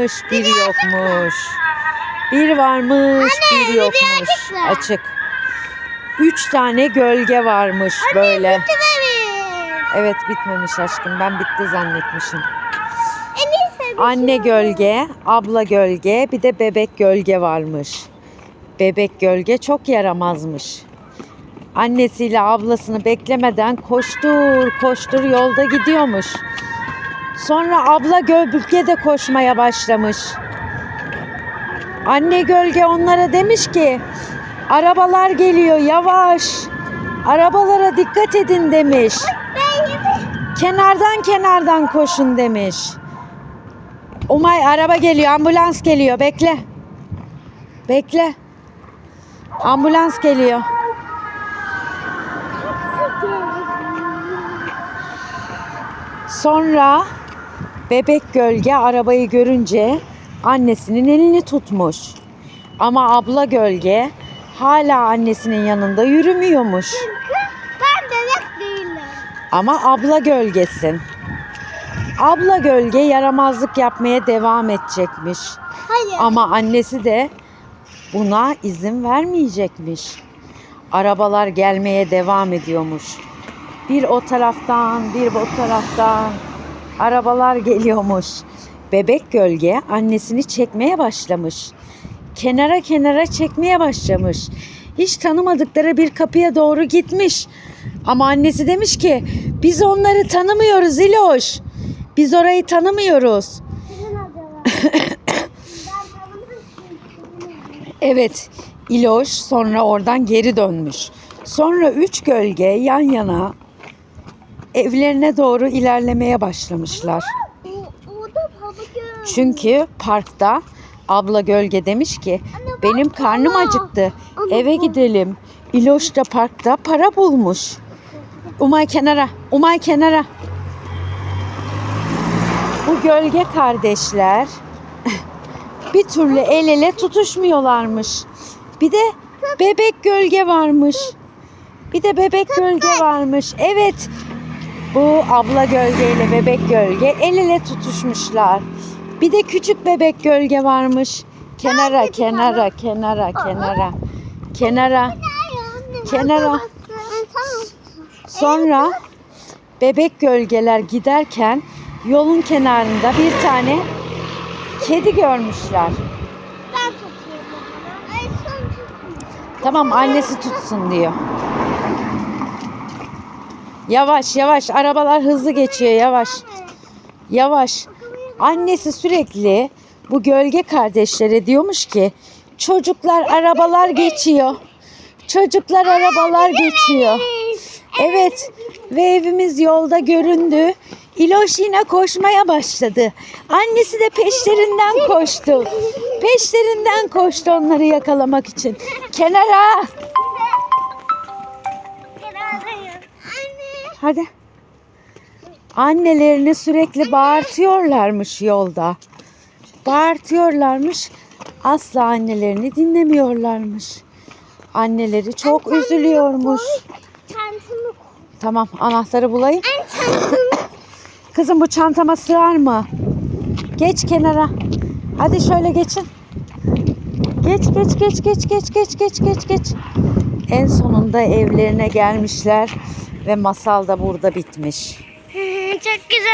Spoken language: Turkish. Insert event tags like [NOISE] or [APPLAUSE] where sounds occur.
varmış, bir yokmuş. Bir varmış, bir yokmuş. açık. Üç tane gölge varmış böyle. Evet bitmemiş aşkım. Ben bitti zannetmişim. Bir Anne şey gölge, abla gölge, bir de bebek gölge varmış. Bebek gölge çok yaramazmış. Annesiyle ablasını beklemeden koştur koştur yolda gidiyormuş. Sonra abla gölge de koşmaya başlamış. Anne gölge onlara demiş ki arabalar geliyor yavaş. Arabalara dikkat edin demiş. Kenardan kenardan koşun demiş. Umay araba geliyor, ambulans geliyor. Bekle. Bekle. Ambulans geliyor. Sonra bebek gölge arabayı görünce annesinin elini tutmuş. Ama abla gölge hala annesinin yanında yürümüyormuş. Ben bebek değilim. Ama abla gölgesin. Abla gölge yaramazlık yapmaya devam edecekmiş. Hayır. Ama annesi de buna izin vermeyecekmiş. Arabalar gelmeye devam ediyormuş. Bir o taraftan, bir bu taraftan arabalar geliyormuş. Bebek gölge annesini çekmeye başlamış. Kenara kenara çekmeye başlamış. Hiç tanımadıkları bir kapıya doğru gitmiş. Ama annesi demiş ki biz onları tanımıyoruz İloş. Biz orayı tanımıyoruz. [LAUGHS] Evet, İloş sonra oradan geri dönmüş. Sonra üç gölge yan yana evlerine doğru ilerlemeye başlamışlar. Çünkü parkta abla gölge demiş ki benim karnım acıktı eve gidelim. İloş da parkta para bulmuş. Umay kenara, Umay kenara. Bu gölge kardeşler [LAUGHS] bir türlü el ele tutuşmuyorlarmış. Bir de bebek gölge varmış. Bir de bebek gölge varmış. Evet. Bu abla gölge ile bebek gölge el ele tutuşmuşlar. Bir de küçük bebek gölge varmış. Kenara, kenara, kenara, kenara. Kenara. Kenara. Sonra bebek gölgeler giderken yolun kenarında bir tane kedi görmüşler. Tamam annesi tutsun diyor. Yavaş yavaş arabalar hızlı geçiyor yavaş. Yavaş. Annesi sürekli bu gölge kardeşlere diyormuş ki çocuklar arabalar geçiyor. Çocuklar arabalar geçiyor. Evet ve evimiz yolda göründü. İloş yine koşmaya başladı. Annesi de peşlerinden koştu. Peşlerinden koştu onları yakalamak için. Kenara. Hadi. Annelerini sürekli bağırtıyorlarmış yolda. Bağırtıyorlarmış. Asla annelerini dinlemiyorlarmış. Anneleri çok üzülüyormuş. Çantamı koy. Tamam anahtarı bulayım. Kızım bu çantama sığar mı? Geç kenara. Hadi şöyle geçin. Geç geç geç geç geç geç geç geç geç. En sonunda evlerine gelmişler ve masal da burada bitmiş. Çok güzel.